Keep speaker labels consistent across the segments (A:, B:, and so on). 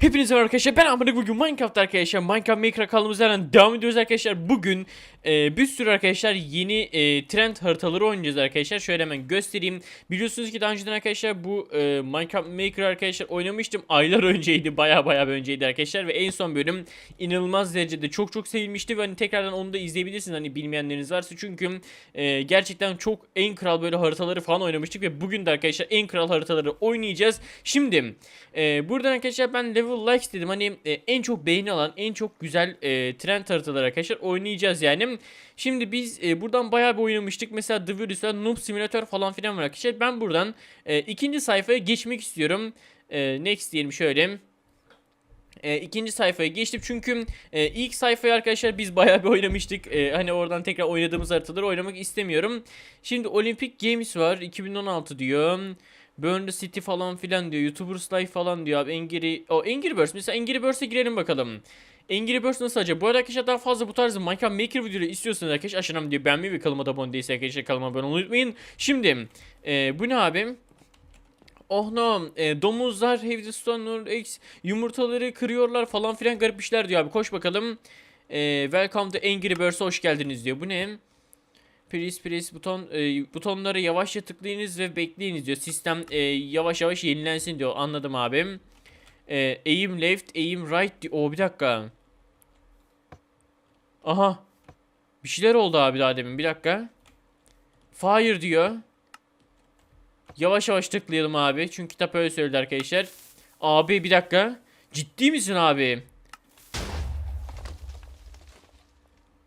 A: Hepinize merhaba arkadaşlar ben Ahmet bugün Minecraft arkadaşlar Minecraft Maker kanalımızdan devam ediyoruz arkadaşlar. Bugün e, bir sürü arkadaşlar yeni e, trend haritaları oynayacağız arkadaşlar. Şöyle hemen göstereyim. Biliyorsunuz ki daha önceden arkadaşlar bu e, Minecraft Maker arkadaşlar oynamıştım. Aylar önceydi baya baya önceydi arkadaşlar ve en son bölüm inanılmaz derecede çok çok sevilmişti ve hani tekrardan onu da izleyebilirsiniz hani bilmeyenleriniz varsa. Çünkü e, gerçekten çok en kral böyle haritaları falan oynamıştık ve bugün de arkadaşlar en kral haritaları oynayacağız. Şimdi e, buradan arkadaşlar ben level likes dedim. Hani e, en çok beğeni alan, en çok güzel e, trend haritaları arkadaşlar oynayacağız yani. Şimdi biz e, buradan bayağı bir oynamıştık. Mesela The Virus'la Noob Simulator falan filan var arkadaşlar. Ben buradan e, ikinci sayfaya geçmek istiyorum. E, next diyelim şöyle. E, ikinci sayfaya geçtim çünkü e, ilk sayfayı arkadaşlar biz bayağı bir oynamıştık. E, hani oradan tekrar oynadığımız haritaları oynamak istemiyorum. Şimdi Olympic Games var 2016 diyor. Burn the City falan filan diyor. YouTubers Life falan diyor abi. Angry, o Angry Birds. Mesela Angry Birds'e girelim bakalım. Angry Birds nasıl acaba? Bu arada arkadaşlar daha fazla bu tarz Minecraft Maker videoları istiyorsanız arkadaşlar aşağıdan diyor beğenmeyi ve kanalıma abone değilse arkadaşlar kanalıma abone olmayı unutmayın. Şimdi e, bu ne abi? Oh no, e, domuzlar, Heavystone X yumurtaları kırıyorlar falan filan garip işler diyor abi. Koş bakalım. E, welcome to Angry Birds'e hoş geldiniz diyor. Bu ne? Please please buton e, butonları yavaşça tıklayınız ve bekleyiniz diyor. Sistem e, yavaş yavaş yenilensin diyor. Anladım abim. E, aim left, aim right diyor. Oo bir dakika. Aha. Bir şeyler oldu abi daha demin. Bir dakika. Fire diyor. Yavaş yavaş tıklayalım abi. Çünkü kitap öyle söyledi arkadaşlar. Abi bir dakika. Ciddi misin abi?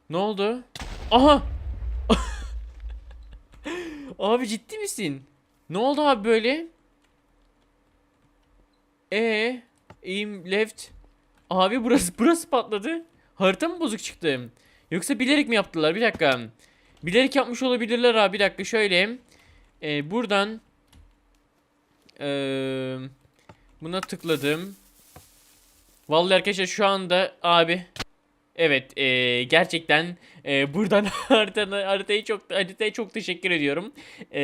A: Ne oldu? Aha. Abi ciddi misin? Ne oldu abi böyle? E aim left. Abi burası burası patladı. Harita mı bozuk çıktı? Yoksa bilerek mi yaptılar? Bir dakika. Bilerek yapmış olabilirler abi. Bir dakika şöyle. Ee, buradan ee, buna tıkladım. Vallahi arkadaşlar şu anda abi Evet, e, gerçekten e, buradan haritana, haritayı çok haritaya çok teşekkür ediyorum. E,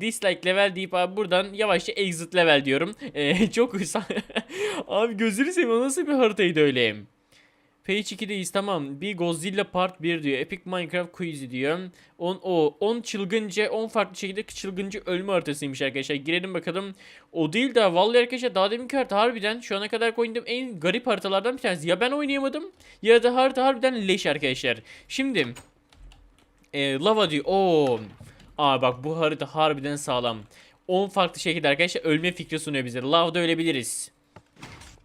A: dislike level deyip abi buradan yavaşça exit level diyorum. E, çok abi gözünü seveyim nasıl bir haritaydı öyle? Page 2'deyiz tamam. Bir Godzilla Part 1 diyor. Epic Minecraft Quiz diyor. 10 o 10 çılgınca 10 farklı şekilde çılgınca ölme haritasıymış arkadaşlar. Girelim bakalım. O değil de vallahi arkadaşlar daha deminki harita harbiden şu ana kadar oynadığım en garip haritalardan bir tanesi. Ya ben oynayamadım ya da harita harbiden leş arkadaşlar. Şimdi e, lava diyor. Oo. Aa bak bu harita harbiden sağlam. 10 farklı şekilde arkadaşlar ölme fikri sunuyor bize. Lavda ölebiliriz.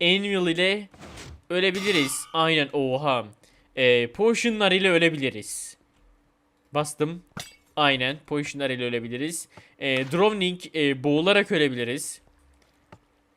A: Anvil ile ölebiliriz. Aynen oha. Ee, potionlar ile ölebiliriz. Bastım. Aynen potionlar ile ölebiliriz. Ee, drowning e, boğularak ölebiliriz.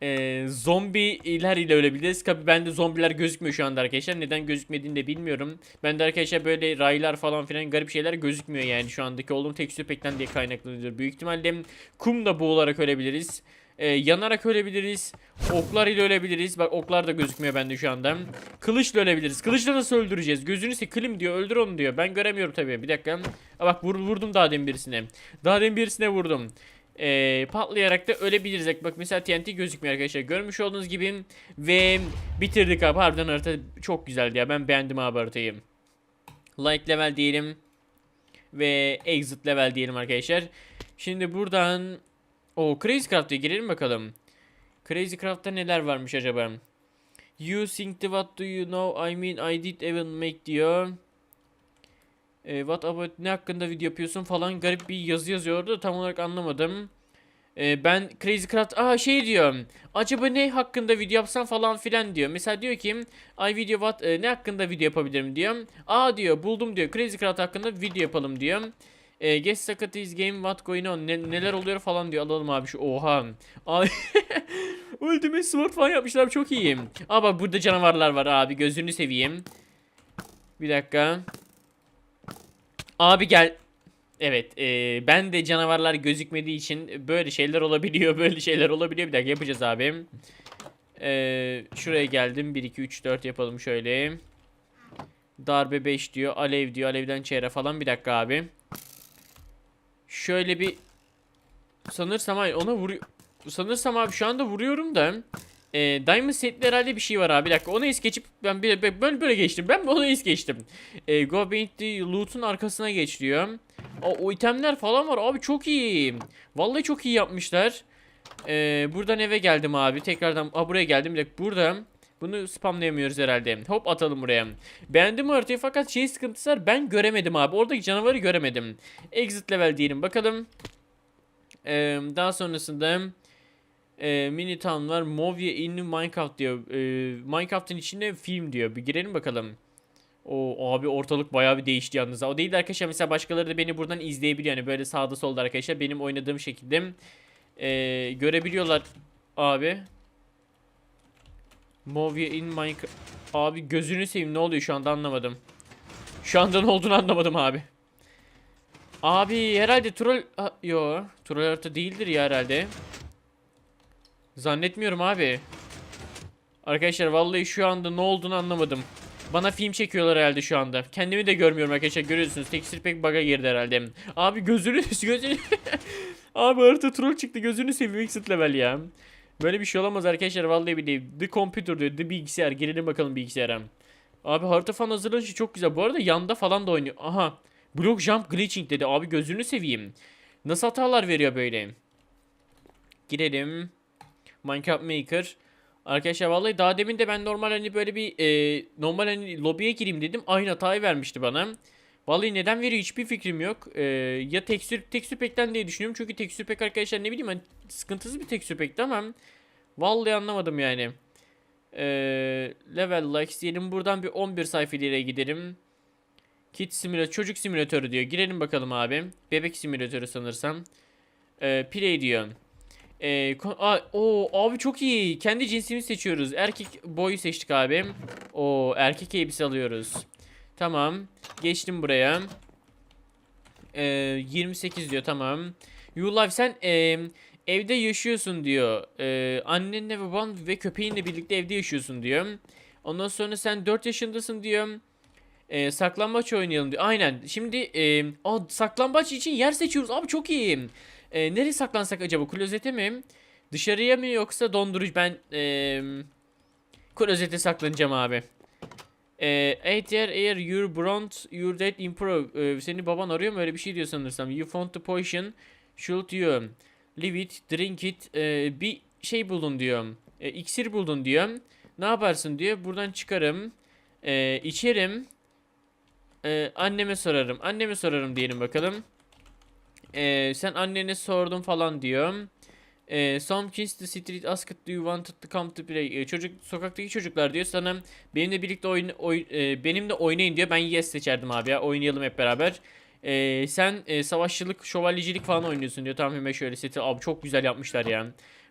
A: Ee, zombiler ile ölebiliriz. Tabi bende zombiler gözükmüyor şu anda arkadaşlar. Neden gözükmediğini de bilmiyorum. Bende arkadaşlar böyle raylar falan filan garip şeyler gözükmüyor yani şu andaki olduğum tekstür pekten diye kaynaklıdır. Büyük ihtimalle kumda boğularak ölebiliriz. Ee, yanarak ölebiliriz. Oklar ile ölebiliriz. Bak oklar da gözükmüyor bende şu anda. Kılıçla ölebiliriz. Kılıçla nasıl öldüreceğiz? Gözünü se klim diyor. Öldür onu diyor. Ben göremiyorum tabii. Bir dakika. Aa, bak vur, vurdum daha demin birisine. Daha demin birisine vurdum. Ee, patlayarak da ölebiliriz. Bak mesela TNT gözükmüyor arkadaşlar. Görmüş olduğunuz gibi. Ve bitirdik abi. Harbiden harita çok güzeldi ya. Ben beğendim abi haritayı. Like level diyelim. Ve exit level diyelim arkadaşlar. Şimdi buradan o Crazy Craft'a girelim bakalım. Crazy Craft'ta neler varmış acaba? You think the what do you know? I mean I did even make diyor. E, what about ne hakkında video yapıyorsun falan garip bir yazı yazıyordu tam olarak anlamadım. E, ben Crazy Craft aa şey diyor. Acaba ne hakkında video yapsam falan filan diyor. Mesela diyor ki I video what e, ne hakkında video yapabilirim diyor. Aa diyor buldum diyor. Crazy Craft hakkında video yapalım diyor. E, guess Socrates game what going on ne, neler oluyor falan diyor alalım abi şu oha. Ultimate Sword falan yapmışlar çok iyi. Aa bak burada canavarlar var abi gözünü seveyim. Bir dakika. Abi gel. Evet e, ben de canavarlar gözükmediği için böyle şeyler olabiliyor böyle şeyler olabiliyor bir dakika yapacağız abi. E, şuraya geldim 1 2 3 4 yapalım şöyle. Darbe 5 diyor alev diyor alevden çeyre falan bir dakika abi. Şöyle bir sanırsam hayır ona vuruyor. Sanırsam abi şu anda vuruyorum da e, Diamond setli herhalde bir şey var abi. Bir dakika onu es geçip ben bir, böyle böyle geçtim. Ben onu es geçtim. E, go the loot'un arkasına geç diyor. O, o itemler falan var abi çok iyi. Vallahi çok iyi yapmışlar. E, buradan eve geldim abi. Tekrardan a, buraya geldim. Bir dakika burada. Bunu spamlayamıyoruz herhalde. Hop atalım buraya. Beğendim haritayı fakat şey sıkıntısı var. Ben göremedim abi. Oradaki canavarı göremedim. Exit level diyelim bakalım. Ee, daha sonrasında e, mini town var. Movie in Minecraft diyor. Ee, Minecraft'ın içinde film diyor. Bir girelim bakalım. O abi ortalık bayağı bir değişti yalnız. O değil de arkadaşlar mesela başkaları da beni buradan izleyebiliyor. Yani böyle sağda solda arkadaşlar benim oynadığım şekilde e, görebiliyorlar abi. Movie in Minecraft. Abi gözünü seveyim ne oluyor şu anda anlamadım. Şu anda ne olduğunu anlamadım abi. Abi herhalde troll... Ha, yo troll harita değildir ya herhalde. Zannetmiyorum abi. Arkadaşlar vallahi şu anda ne olduğunu anlamadım. Bana film çekiyorlar herhalde şu anda. Kendimi de görmüyorum arkadaşlar görüyorsunuz. Texture pek bug'a girdi herhalde. Abi gözünü gözünü. abi harita troll çıktı gözünü seveyim exit level ya. Böyle bir şey olamaz arkadaşlar vallahi billahi. The computer diyor. The bilgisayar. Girelim bakalım bilgisayara. Abi harita falan hazırlanışı çok güzel. Bu arada yanda falan da oynuyor. Aha. Block jump glitching dedi. Abi gözünü seveyim. Nasıl hatalar veriyor böyle? Girelim. Minecraft Maker. Arkadaşlar vallahi daha demin de ben normal hani böyle bir e, normal hani lobiye gireyim dedim. Aynı hatayı vermişti bana. Vallahi neden veriyor hiçbir fikrim yok. E, ya tekstür tekstür pack'ten diye düşünüyorum. Çünkü tekstür pack arkadaşlar ne bileyim hani sıkıntısız bir tekstür pack'ti ama vallahi anlamadım yani. E, level likes diyelim buradan bir 11 sayfa ileriye gidelim. Kit simülatör, çocuk simülatörü diyor. Girelim bakalım abi. Bebek simülatörü sanırsam. E, play diyor. E, a, o abi çok iyi. Kendi cinsimizi seçiyoruz. Erkek boyu seçtik abi. O erkek elbise alıyoruz. Tamam. Geçtim buraya. E, 28 diyor tamam. Live sen e, evde yaşıyorsun diyor. E, annenle baban ve köpeğinle birlikte evde yaşıyorsun diyor. Ondan sonra sen 4 yaşındasın diyor. E, saklambaç oynayalım diyor. Aynen. Şimdi e, aa, saklambaç için yer seçiyoruz. Abi çok iyi. E, nereye saklansak acaba? Klozete mi? Dışarıya mı yoksa dondurucu? Ben e, klozete saklanacağım abi. E, eight year air your bront your dad improve. E, seni baban arıyor mu? Öyle bir şey diyor sanırsam. You found the potion. Should you leave it, drink it. E, bir şey buldun diyor. E, iksir buldun diyor. Ne yaparsın diyor. Buradan çıkarım. E, içerim. E, anneme sorarım. Anneme sorarım diyelim bakalım. Ee, sen annene sordun falan diyor. Ee, some kids the street asked do you want to come to play? Ee, çocuk sokaktaki çocuklar diyor sana benimle birlikte oyun, oy, e, benimle oynayın diyor. Ben yes seçerdim abi ya. Oynayalım hep beraber. Ee, sen e, savaşçılık, şövalyecilik falan oynuyorsun diyor. Tamam hemen şöyle seti. Abi çok güzel yapmışlar ya.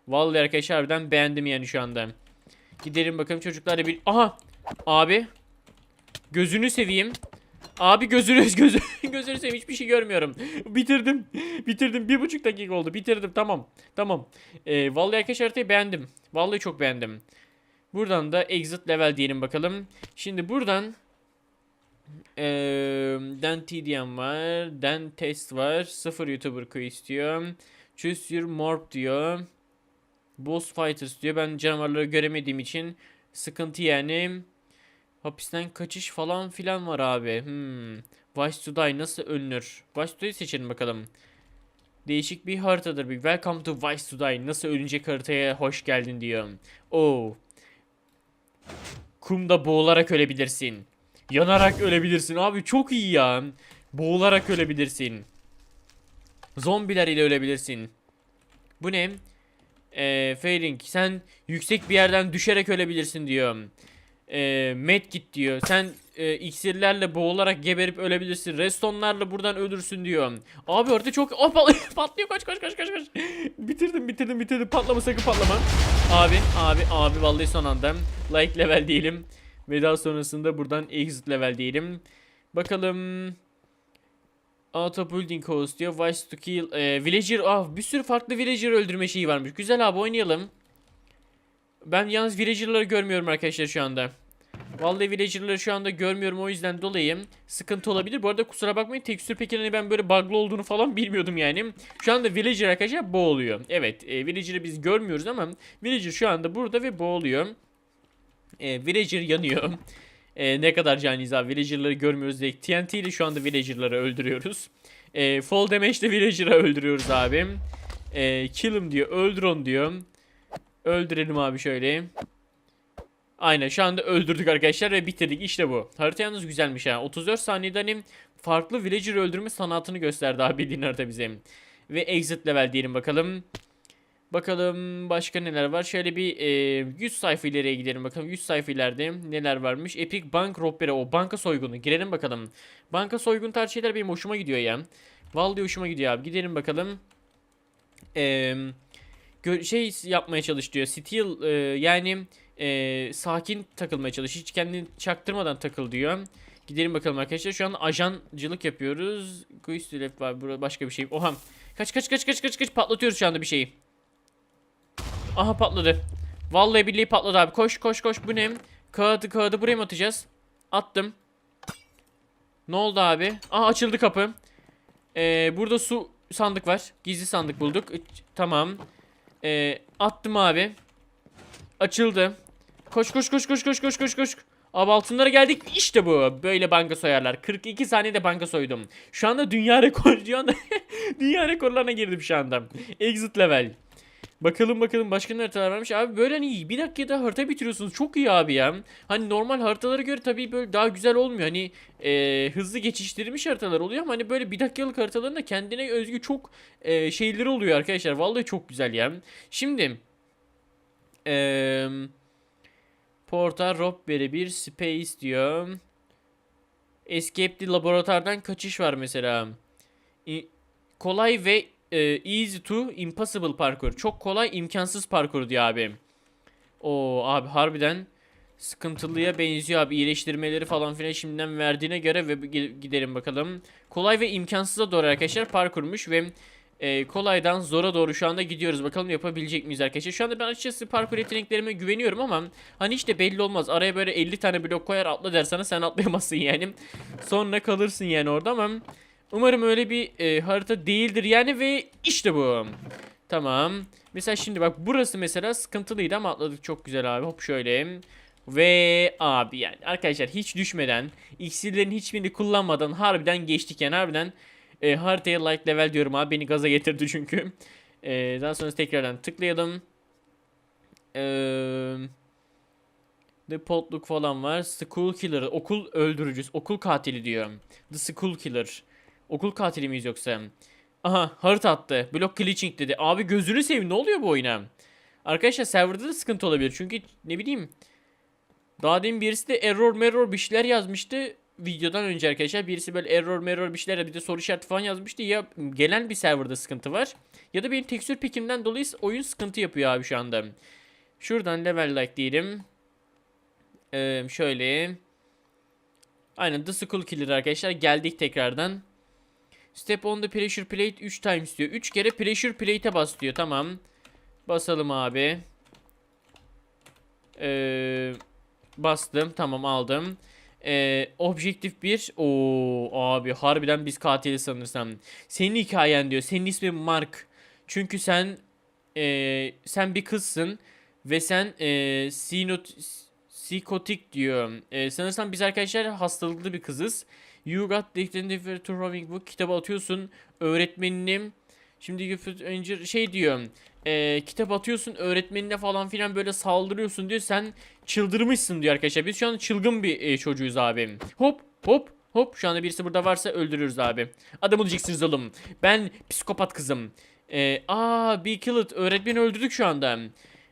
A: Vallahi arkadaşlar harbiden beğendim yani şu anda. Gidelim bakalım çocuklarla bir... Aha! Abi! Gözünü seveyim. Abi gözünü gözü gözünü seveyim hiçbir şey görmüyorum. Bitirdim. Bitirdim. Bir buçuk dakika oldu. Bitirdim. Tamam. Tamam. Ee, vallahi arkadaşlar haritayı beğendim. Vallahi çok beğendim. Buradan da exit level diyelim bakalım. Şimdi buradan ee, Den TDM var. Den test var. Sıfır YouTuber quiz diyor. Choose your morph diyor. Boss fighters diyor. Ben canavarları göremediğim için sıkıntı yani. Hapisten kaçış falan filan var abi. Hmm. Vice to Die nasıl ölünür? Vice to Die'yi seçelim bakalım. Değişik bir haritadır. Bir Welcome to Vice to Die. Nasıl ölünecek haritaya hoş geldin diyor. Oo. Kumda boğularak ölebilirsin. Yanarak ölebilirsin. Abi çok iyi ya. Boğularak ölebilirsin. Zombiler ile ölebilirsin. Bu ne? Ee, failing. Sen yüksek bir yerden düşerek ölebilirsin diyor e, medkit diyor. Sen e, iksirlerle boğularak geberip ölebilirsin. Restonlarla buradan ölürsün diyor. Abi orada çok oh, pat- patlıyor kaç kaç kaç kaç kaç. bitirdim bitirdim bitirdim patlama sakın patlama. Abi abi abi vallahi son anda like level diyelim. Ve sonrasında buradan exit level diyelim. Bakalım. Auto building host diyor. Vice to kill. E, villager. Ah bir sürü farklı villager öldürme şeyi varmış. Güzel abi oynayalım. Ben yalnız villager'ları görmüyorum arkadaşlar şu anda. Vallahi villager'ları şu anda görmüyorum o yüzden dolayı sıkıntı olabilir. Bu arada kusura bakmayın tekstür peki hani ben böyle bug'lı olduğunu falan bilmiyordum yani. Şu anda villager arkadaşlar boğuluyor. Evet e, villager'ı biz görmüyoruz ama villager şu anda burada ve boğuluyor. E, villager yanıyor. E, ne kadar caniz abi villager'ları görmüyoruz diye TNT ile şu anda villager'ları öldürüyoruz. E, fall damage ile villager'ı öldürüyoruz abi. E, kill 'em diyor öldür onu diyor. Öldürelim abi şöyle. Aynen şu anda öldürdük arkadaşlar ve bitirdik işte bu. Harita yalnız güzelmiş ha. 34 saniyede hani farklı villager öldürme sanatını gösterdi abi bildiğin harita bize. Ve exit level diyelim bakalım. Bakalım başka neler var. Şöyle bir e, 100 sayfa ileriye gidelim bakalım. 100 sayfa ileride neler varmış. Epic Bank Robbery o banka soygunu. Girelim bakalım. Banka soygun tarzı şeyler benim hoşuma gidiyor ya. Vallahi hoşuma gidiyor abi. Gidelim bakalım. Eee şey yapmaya çalış diyor. Steal e, yani e, sakin takılmaya çalış. Hiç kendini çaktırmadan takıl diyor. Gidelim bakalım arkadaşlar. Şu an ajancılık yapıyoruz. Quiz to left var. Burada başka bir şey. Oha. Kaç kaç kaç kaç kaç kaç patlatıyoruz şu anda bir şeyi. Aha patladı. Vallahi billahi patladı abi. Koş koş koş. Bu ne? Kağıdı kağıdı buraya mı atacağız? Attım. Ne oldu abi? Aha açıldı kapı. Ee, burada su sandık var. Gizli sandık bulduk. Tamam. Ee, attım abi. Açıldı. Koş koş koş koş koş koş koş koş. Abi altınlara geldik. İşte bu. Böyle banka soyarlar. 42 saniyede banka soydum. Şu anda dünya rekoru şu dünya rekorlarına girdim şu anda. Exit level. Bakalım bakalım başka ne haritalar varmış. Abi böyle hani bir dakikada harita bitiriyorsunuz. Çok iyi abi ya. Hani normal haritalara göre tabii böyle daha güzel olmuyor. Hani e, hızlı geçiştirilmiş haritalar oluyor ama hani böyle bir dakikalık haritaların da kendine özgü çok e, şeyleri oluyor arkadaşlar. Vallahi çok güzel ya. Şimdi eee Portal Robbery bir space diyor. Escape the laboratuvardan kaçış var mesela. İ- kolay ve e, easy to impossible parkur. Çok kolay imkansız parkur diyor abi. O abi harbiden sıkıntılıya benziyor abi. İyileştirmeleri falan filan şimdiden verdiğine göre ve gi- gidelim bakalım. Kolay ve imkansıza doğru arkadaşlar parkurmuş ve e, kolaydan zora doğru şu anda gidiyoruz. Bakalım yapabilecek miyiz arkadaşlar. Şu anda ben açıkçası parkur yeteneklerime güveniyorum ama hani işte belli olmaz. Araya böyle 50 tane blok koyar atla dersene sen atlayamazsın yani. Sonra kalırsın yani orada ama umarım öyle bir e, harita değildir yani ve işte bu. Tamam. Mesela şimdi bak burası mesela sıkıntılıydı ama atladık çok güzel abi. Hop şöyle. Ve abi yani arkadaşlar hiç düşmeden iksirlerin hiçbirini kullanmadan harbiden geçtik yani harbiden e, haritaya like level diyorum abi beni gaza getirdi çünkü. E, daha sonra tekrardan tıklayalım. Eee The Potluck falan var. School Killer. Okul öldürücüsü. Okul katili diyor. The School Killer. Okul katili miyiz yoksa? Aha harita attı. Block glitching dedi. Abi gözünü seveyim ne oluyor bu oyuna? Arkadaşlar serverda da sıkıntı olabilir. Çünkü ne bileyim. Daha demin birisi de error merror bir şeyler yazmıştı. Videodan önce arkadaşlar birisi böyle error merror bir şeyler bir de soru işareti falan yazmıştı. Ya gelen bir serverda sıkıntı var. Ya da benim tekstür pekimden dolayı oyun sıkıntı yapıyor abi şu anda. Şuradan level like diyelim. Ee, şöyle. Aynen The Skull Killer arkadaşlar. Geldik tekrardan. Step on the pressure plate 3 times diyor. 3 kere pressure plate'e bas diyor. Tamam. Basalım abi. Ee, bastım. Tamam aldım. Ee, objektif 1. Oo abi harbiden biz katili sanırsam. Senin hikayen diyor. Senin ismin Mark. Çünkü sen ee, sen bir kızsın ve sen ee, sinot psikotik diyor. Ee, sanırsam biz arkadaşlar hastalıklı bir kızız. You got the to Rowing Book kitabı atıyorsun öğretmeninim. Şimdi önce şey diyor. E, kitap atıyorsun öğretmenine falan filan böyle saldırıyorsun diyor. Sen çıldırmışsın diyor arkadaşlar. Biz şu an çılgın bir e, çocuğuz abi. Hop hop hop. Şu anda birisi burada varsa öldürürüz abi. Adamı diyeceksiniz oğlum. Ben psikopat kızım. E, aa be killed. Öğretmeni öldürdük şu anda.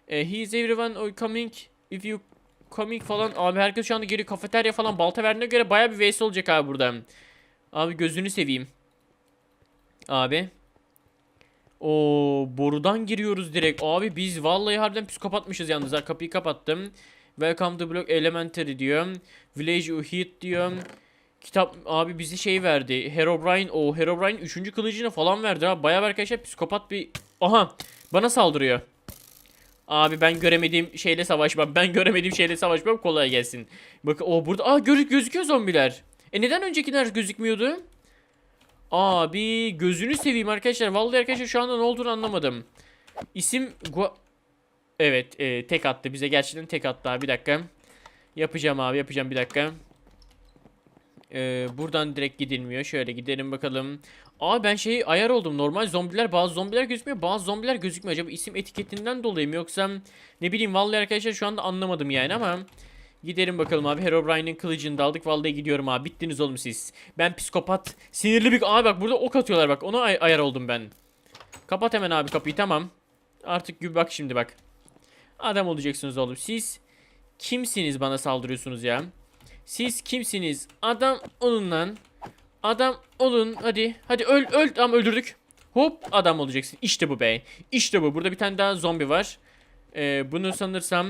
A: E, he is everyone coming if you coming falan. Abi herkes şu anda geri kafeterya falan balta verdiğine göre baya bir vs olacak abi burada. Abi gözünü seveyim. Abi. O borudan giriyoruz direkt. Abi biz vallahi harbiden psikopatmışız yalnız. Ha, kapıyı kapattım. Welcome to Block Elementary diyor. Village you hit diyor. Kitap abi bizi şey verdi. Herobrine o Herobrine 3. kılıcını falan verdi ha. Bayağı arkadaşlar psikopat bir Aha bana saldırıyor. Abi ben göremediğim şeyle savaşmam. Ben göremediğim şeyle savaşmam. Kolay gelsin. Bakın o burada. Aa gör gözüküyor zombiler. E neden öncekiler gözükmüyordu? Abi gözünü seveyim arkadaşlar. Vallahi arkadaşlar şu anda ne olduğunu anlamadım. İsim Gua... Evet e, tek attı. Bize gerçekten tek attı abi. Bir dakika. Yapacağım abi yapacağım bir dakika. Ee, buradan direkt gidilmiyor. Şöyle gidelim bakalım. Aa ben şey ayar oldum. Normal zombiler bazı zombiler gözükmüyor. Bazı zombiler gözükmüyor. Acaba isim etiketinden dolayı mı yoksa ne bileyim vallahi arkadaşlar şu anda anlamadım yani ama Gidelim bakalım abi. Herobrine'in kılıcını da aldık. Vallahi gidiyorum abi. Bittiniz oğlum siz. Ben psikopat. Sinirli bir... Abi bak burada ok atıyorlar bak. Ona ay- ayar oldum ben. Kapat hemen abi kapıyı tamam. Artık gü- bak şimdi bak. Adam olacaksınız oğlum. Siz kimsiniz bana saldırıyorsunuz ya? Siz kimsiniz? Adam olun lan. Adam olun. Hadi. Hadi öl öl. Tamam öldürdük. Hop adam olacaksın. İşte bu be. İşte bu. Burada bir tane daha zombi var. Ee, bunu sanırsam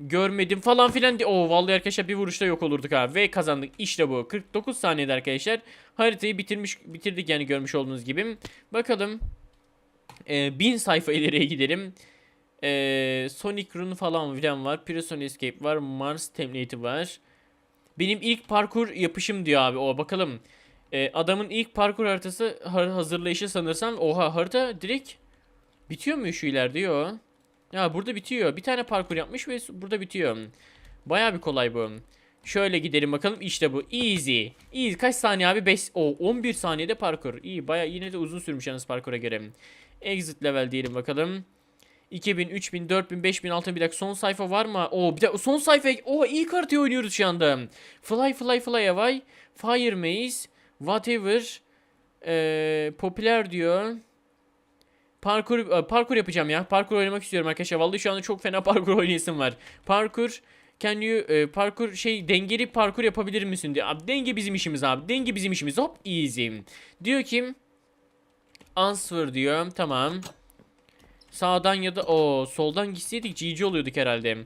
A: görmedim falan filan. di- Oo vallahi arkadaşlar bir vuruşta yok olurduk abi. Ve kazandık. İşte bu. 49 saniyede arkadaşlar. Haritayı bitirmiş bitirdik yani görmüş olduğunuz gibi. Bakalım. Ee, 1000 sayfa ileriye gidelim. Ee, Sonic Run falan filan var. Prison Escape var. Mars Template'i var. Benim ilk parkur yapışım diyor abi. O bakalım. Ee, adamın ilk parkur haritası har- hazırlayışı sanırsam. Oha harita direkt bitiyor mu şu ileride? Yo. Ya burada bitiyor. Bir tane parkur yapmış ve burada bitiyor. Baya bir kolay bu. Şöyle gidelim bakalım. İşte bu. Easy. Easy. Kaç saniye abi? 5 o 11 saniyede parkur. İyi. Baya yine de uzun sürmüş yalnız parkura göre. Exit level diyelim bakalım. 2000, 3000, 4000, 5000, 6000 bir dakika son sayfa var mı? Oo bir dakika son sayfa. Oo ilk haritayı oynuyoruz şu anda. Fly fly fly away. Fire maze. Whatever. Ee, popüler diyor. Parkur e, parkur yapacağım ya. Parkur oynamak istiyorum arkadaşlar. Vallahi şu anda çok fena parkur oynayasım var. Parkur Can you e, parkur şey dengeli parkur yapabilir misin diyor. Abi denge bizim işimiz abi. Denge bizim işimiz. Hop easy. Diyor ki answer diyor. Tamam. Sağdan ya da o soldan gitseydik GG oluyorduk herhalde.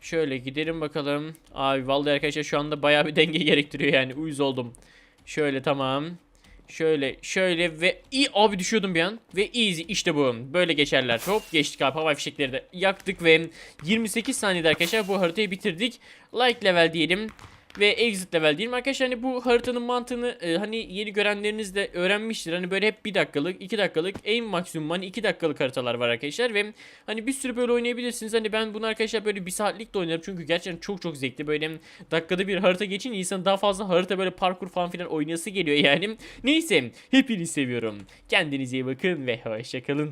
A: Şöyle gidelim bakalım. Abi vallahi arkadaşlar şu anda bayağı bir denge gerektiriyor yani. Uyuz oldum. Şöyle tamam. Şöyle şöyle ve iyi abi düşüyordum bir an. Ve easy işte bu. Böyle geçerler. Hop geçtik abi. Hava fişekleri de yaktık ve 28 saniyede arkadaşlar bu haritayı bitirdik. Like level diyelim. Ve exit level diyelim. Arkadaşlar hani bu haritanın mantığını e, hani yeni görenleriniz de öğrenmiştir. Hani böyle hep 1 dakikalık 2 dakikalık en maksimum hani 2 dakikalık haritalar var arkadaşlar. Ve hani bir sürü böyle oynayabilirsiniz. Hani ben bunu arkadaşlar böyle 1 saatlik de oynarım. Çünkü gerçekten çok çok zevkli. Böyle dakikada bir harita geçince insan daha fazla harita böyle parkur falan filan oynayası geliyor yani. Neyse hepinizi seviyorum. Kendinize iyi bakın ve hoşçakalın.